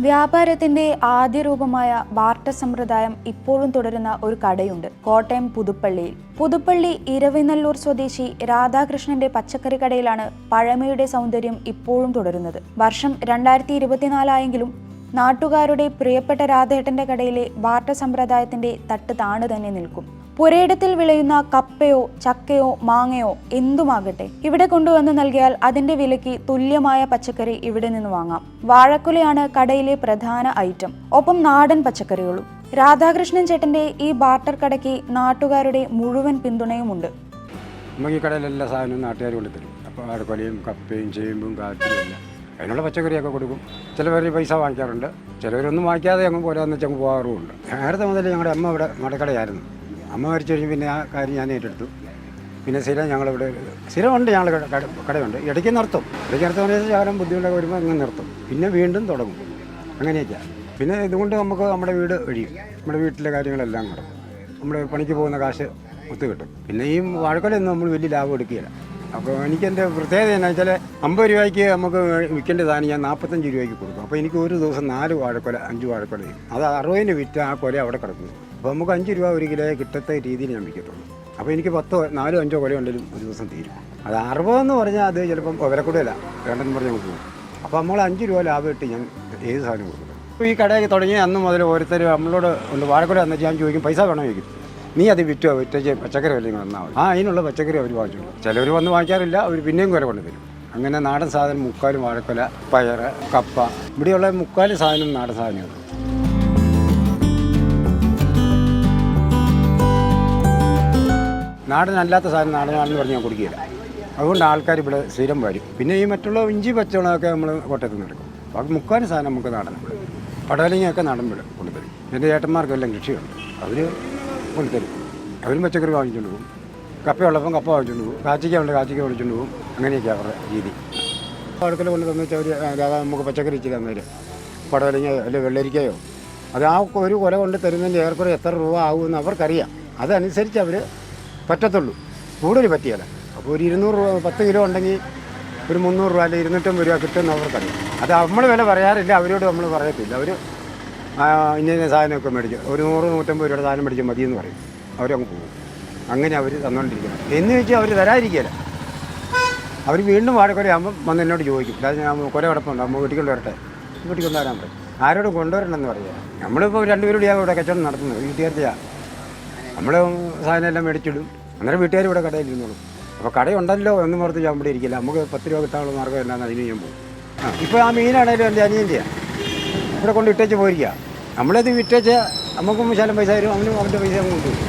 വ്യാപാരത്തിന്റെ ആദ്യ രൂപമായ ബാർട്ട സമ്പ്രദായം ഇപ്പോഴും തുടരുന്ന ഒരു കടയുണ്ട്. കോട്ടയം പുതുപ്പള്ളിയിൽ. പുതുപ്പള്ളി ഇരവിനല്ലൂർ സ്വദേശി രാധാകൃഷ്ണന്റെ പച്ചക്കറി കടയിലാണ് പഴമയുടെ സൗന്ദര്യം ഇപ്പോഴും തുടരുന്നത്. വർഷം രണ്ടായിരത്തി ഇരുപത്തിനാലായെങ്കിലും നാട്ടുകാരുടെ പ്രിയപ്പെട്ട രാധേട്ടന്റെ കടയിലെ ബാർട്ട സമ്പ്രദായത്തിന്റെ തട്ട് താണു തന്നെ നിൽക്കും. പുരയിടത്തിൽ വിളയുന്ന കപ്പയോ ചക്കയോ മാങ്ങയോ എന്തുമാകട്ടെ ഇവിടെ കൊണ്ടുവന്ന് നൽകിയാൽ അതിന്റെ വിലയ്ക്ക് തുല്യമായ പച്ചക്കറി ഇവിടെ നിന്ന് വാങ്ങാം. വാഴക്കുലയാണ് കടയിലെ പ്രധാന ഐറ്റം. ഒപ്പം നാടൻ പച്ചക്കറികളും. രാധാകൃഷ്ണൻ ചേട്ടന്റെ ഈ ബാർട്ടർ കടയ്ക്ക് നാട്ടുകാരുടെ മുഴുവൻ പിന്തുണയുമുണ്ട്. നമുക്ക് ഈ എല്ലാ സാധനവും നാട്ടുകാർ കപ്പയും ചേമ്പും അതിനുള്ള പച്ചക്കറിയൊക്കെ കൊടുക്കും. ചിലവർ പൈസ വാങ്ങിക്കാറുണ്ട്. ചിലവരൊന്നും വാങ്ങിക്കാതെ അങ്ങ് പോരാന്ന് വെച്ച് അങ്ങ് പോകാറുമുണ്ട്. നേരത്തെ മുതൽ ഞങ്ങളുടെ അമ്മ ഇവിടെ മടക്കടയായിരുന്നു അമ്മ മരിച്ചു കഴിഞ്ഞ് പിന്നെ ആ കാര്യം ഞാൻ ഏറ്റെടുത്തു. പിന്നെ സ്ഥിരം ഞങ്ങളിവിടെ സ്ഥിരമുണ്ട് ഞങ്ങൾ കട- കട- കടയുണ്ട്. ഇടയ്ക്ക് നിർത്തും. ഇടയ്ക്ക് നിർത്തുന്ന ശകലം ബുദ്ധിമുട്ടൊക്കെ വരുമ്പോൾ അങ്ങ് നിർത്തും. പിന്നെ വീണ്ടും തുടങ്ങും. അങ്ങനെയൊക്കെയാണ് പിന്നെ ഇതുകൊണ്ട് നമുക്ക് നമ്മുടെ വീട് ഒഴിയും. നമ്മുടെ വീട്ടിലെ കാര്യങ്ങളെല്ലാം നടക്കും. നമ്മുടെ പണിക്ക് പോകുന്ന കാശ് ഒത്തു കിട്ടും. പിന്നെ ഈ വാഴക്കൊലൊന്നും നമ്മൾ വലിയ ലാഭം എടുക്കുകയില്ല. അപ്പോൾ എനിക്കെന്റെ പ്രത്യേകത എന്നാ വെച്ചാൽ അമ്പത് രൂപയ്ക്ക് നമുക്ക് വിൽക്കേണ്ട സാധനം ഞാൻ നാൽപ്പത്തഞ്ച് രൂപയ്ക്ക് കൊടുക്കും. അപ്പോൾ എനിക്ക് ഒരു ദിവസം നാല് വാഴക്കൊല അഞ്ച് വാഴക്കൊല അത് അറുപതിന് വിറ്റ് ആ കൊല അവിടെ കിടക്കുന്നു. അപ്പോൾ നമുക്ക് അഞ്ച് രൂപ ഒരു കിലോ കിട്ടത്ത രീതിയിൽ ഞാൻ വിൽക്കത്തുള്ളൂ. അപ്പോൾ എനിക്ക് പത്തോ നാലോ അഞ്ചോ കൊല ഉണ്ടെങ്കിലും ഒരു ദിവസം തീരും. അത് അറുപതെന്ന് പറഞ്ഞാൽ അത് ചിലപ്പം വിലക്കൂടുതല വേണ്ടെന്ന് പറഞ്ഞ് നമുക്ക് പോകും. അപ്പോൾ നമ്മൾ അഞ്ച് രൂപ ലാഭം ഇട്ട് ഞാൻ ഏത് സാധനം കൊടുക്കും. ഈ കടയൊക്കെ തുടങ്ങി അന്ന് മുതൽ ഓരോരുത്തർ നമ്മളോട് ഉണ്ട് വാഴക്കൂടെ എന്ന് ഞാൻ ചോദിക്കും പൈസ വേണോ? ചോദിക്കും. നീ അത് വിറ്റോ? വിറ്റേച്ച് പച്ചക്കറി വല്ലതും വന്നാൽ മതി. ആ അതിനുള്ള പച്ചക്കറി അവർ വാങ്ങിച്ചു ചിലവർ വന്ന് വാങ്ങിക്കാറില്ല അവർ പിന്നെയും കുല കൊണ്ട് തരും. അങ്ങനെ നാടൻ സാധനം മുക്കാലും വാഴക്കൊല പയറ് കപ്പ. ഇവിടെയുള്ള മുക്കാലും സാധനം നാടൻ സാധനമാണ് നാടനല്ലാത്ത സാധനം നാടനാണെന്ന് പറഞ്ഞ് ഞാൻ കൊടുക്കുകയില്ല അതുകൊണ്ട് ആൾക്കാർ ഇവിടെ സ്ഥിരം വരും. പിന്നെ ഈ മറ്റുള്ള ഇഞ്ചി പച്ചവളമൊക്കെ നമ്മൾ കോട്ടയത്ത് നിന്ന് എടുക്കും. ബാക്കി മുക്കാലും സാധനം നമുക്ക് നാടനാണ് പടവലിങ്ങയൊക്കെ നാടൻ വിടും കൊണ്ടുതരും എന്റെ ചേട്ടന്മാർക്കെല്ലാം കൃഷിയുണ്ട്. അവർ കൊണ്ടുതരും അവരും പച്ചക്കറി വാങ്ങിച്ചുകൊണ്ട് പോകും. കപ്പയുള്ളപ്പം കപ്പ വാങ്ങിച്ചുകൊണ്ട് പോകും. കാച്ചിക്ക ഉണ്ട് കാച്ചിക്ക വിളിച്ചുകൊണ്ട് പോകും. അങ്ങനെയൊക്കെയാണ് അവരുടെ രീതി. അടുക്കൽ കൊണ്ട് തന്നു വെച്ചാൽ അവർ ദാദാ നമുക്ക് പച്ചക്കറി ഇച്ചിരി തന്നേര്. പടവലിങ്ങയോ അല്ലെങ്കിൽ വെള്ളരിക്കയോ. അത് ആ ഒരു കൊല കൊണ്ട് തരുന്നതിന്റെ ഏറെക്കുറെ എത്ര രൂപ ആകുമെന്ന് അവർക്കറിയാം. അതനുസരിച്ച് അവർ പറ്റത്തുള്ളൂ. കൂടുതൽ പറ്റിയല്ല അപ്പോൾ ഒരു ഇരുന്നൂറ് രൂപ പത്ത് കിലോ ഉണ്ടെങ്കിൽ ഒരു മുന്നൂറ് രൂപ അല്ലെങ്കിൽ ഇരുന്നൂറ്റമ്പത് രൂപ കിട്ടുമെന്ന് അവർക്കറിയാം. അത് നമ്മൾ വില പറയാറില്ല അവരോട് നമ്മൾ പറയത്തില്ല. അവർ ഇന്ന ഇന്ന സാധനമൊക്കെ മേടിക്കും. ഒരു നൂറ് നൂറ്റമ്പത് രൂപയുടെ സാധനം മേടിച്ചാൽ മതിയെന്ന് പറയും. അവരങ്ങ് പോകും. അങ്ങനെ അവർ തന്നുകൊണ്ടിരിക്കണം എന്ന് വെച്ചാൽ അവർ തരാതിരിക്കുകയില്ല. അവർ വീണ്ടും വാഴക്കൊല ആകുമ്പോൾ വന്ന് എന്നോട് ചോദിക്കും. അതായത് ഞാൻ കുല കിടപ്പുണ്ട് അമ്മ വീട്ടിൽ വരട്ടെ. വീട്ടിൽ കൊണ്ടുവരാൻ പറയും. ആരോടും കൊണ്ടുവരണമെന്ന് പറയുക നമ്മളിപ്പോൾ രണ്ടുപേരുടെയാണ് ഇവിടെ കച്ചവടം നടത്തുന്നത്. വീട്ടുകാർത്തിയാണ് നമ്മൾ സാധനം എല്ലാം മേടിച്ചിടും. അന്നേരം വീട്ടുകാർ ഇവിടെ കടയിൽ ഇരുന്നോളും. അപ്പോൾ കടയുണ്ടല്ലോ എന്ന് ഓർത്ത് ഞാൻ ഇവിടെ ഇരിക്കില്ല. നമുക്ക് പത്ത് രൂപ കിട്ടാനുള്ള മാർഗം എല്ലാം അതിന് ഞാൻ പോകും. ആ ഇപ്പോൾ ആ മീനാണേലും എന്റെ അനിയന്റെയാണ് ഇവിടെ കൊണ്ട് ഇട്ടേച്ച് പോയിരിക്കുക നമ്മളത് വിറ്റേച്ച് നമുക്കും ശാലം പൈസ തരും അവനും അവന്റെ പൈസ കൊണ്ടുപോകും